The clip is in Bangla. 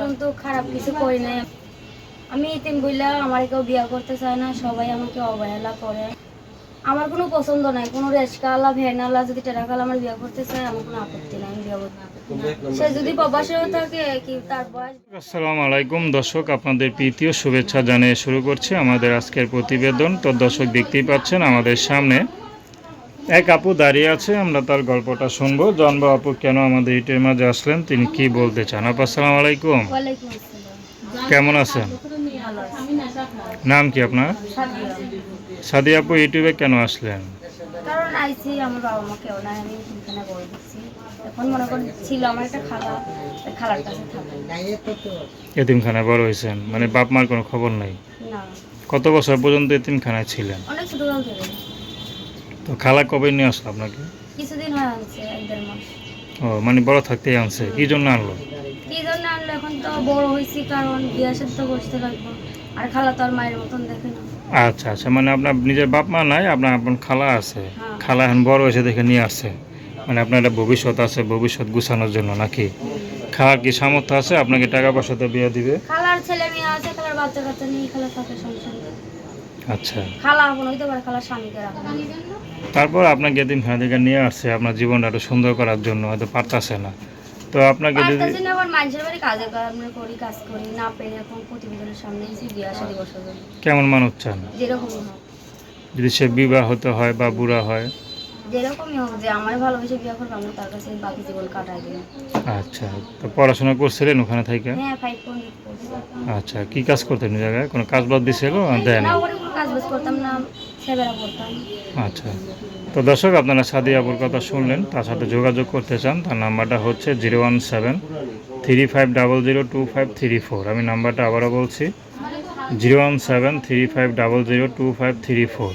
কিন্তু খারাপ কিছু করি নাই। আমি ইতিম বইলা আমার কেউ বিয়া করতে চায় না, সবাই আমাকে অবহেলা করে। আমার কোনো পছন্দ নাই, কোনো রেশকালা ভ্যানালা যদি টেরাকালা আমার বিয়া করতে চায়, আমার কোনো আপত্তি নাই, আমি করতে সে যদি প্রবাসেও থাকে আলাইকুম। দর্শক, আপনাদের প্রীতীয় শুভেচ্ছা জানিয়ে শুরু করছি আমাদের আজকের প্রতিবেদন। তো দর্শক দেখতেই পাচ্ছেন আমাদের সামনে এক আপু দাঁড়িয়ে আছে আমরা তার গল্পটা শুনব। জানব আপু কেন আমাদের ইটের মাঝে আসলেন? তিনি কি বলতে চান? আপু আসসালামু আলাইকুম। কেমন আছেন? নাম কি আপনার? সাদিয়া। সাদি আপু ইউটিউবে কেন আসলেন? কারণ আইছি আমার বাবা মা কেউ নাই আমি এখানে বলে দিচ্ছি। এখন মনে করেন ছিল আমার একটা খালা খালার কাছে থাকে এতিমখানায় বড় হয়েছেন মানে বাপ মার কোনো খবর নাই? না। কত বছর পর্যন্ত এতিমখানায় ছিলেন? অনেক ছোটকাল থেকে। তো খালা কবে নিয়ে আসলো আপনাকে? কিছুদিন হয় আনছে এক দেড় মাস। ও মানে বড় থাকতেই আনছে কি জন্য আনলো? কি জন্য আনলো? এখন তো বড় হয়েছি কারণ বিয়ে সাথে বসতে লাগবো। আর খালা তো আর মায়ের মতন দেখে না। আচ্ছা আচ্ছা মানে আপনার নিজের বাপ মা নাই আপনার আপনার খালা আছে। হ্যাঁ। খালা এখন বড় হয়েছে দেখে নিয়ে আসছে। মানে আপনার একটা ভবিষ্যৎ আছে ভবিষ্যৎ গুছানোর জন্য নাকি? খাওয়ার কি সামর্থ্য আছে? আপনাকে টাকা পয়সাতে বিয়ে দিবে। খালার ছেলে মেয়ে আছে খালার বাচ্চা কাচ্চা নিয়ে খালা থাকে সংসার আচ্ছা। খালা আপন হইতে পারে খালার স্বামীকে রাখে। তারপর আপনাকে এদিন থেকে নিয়ে আসছে আপনার জীবনটা একটু সুন্দর করার জন্য হয়তো পারতাছে না। তো আপনাকে যদি পারতেছি না আবার মানুষের বাড়ি কাজে কর্মে করি কাজ করি না পেরে এখন প্রতিবেদনের সামনে এসে বিয়ে আসা দিবসের কেমন মানুষ চান? যদি সে বিবাহ হতে হয় বা বুড়া হয় যেরকমই হোক যে আমার ভালোবেসে বিয়ে করব আমি তার কাছে বাকি জীবন কাটাই দিই আচ্ছা তো পড়াশোনা করছিলেন ওখানে থেকে? হ্যাঁ ফাইভ আচ্ছা কি কাজ করতেন ওই জায়গায়? কোনো কাজ বাদ দিছিল দেন না কাজ বাজ করতাম না সেবেলা করতাম। আচ্ছা তো দর্শক আপনারা সাদি আপুর কথা শুনলেন তার সাথে যোগাযোগ করতে চান তার নাম্বারটা হচ্ছে zero one seven three five double zero two five three four. আমি নাম্বারটা আবারও বলছি zero one seven three five double zero two five three four.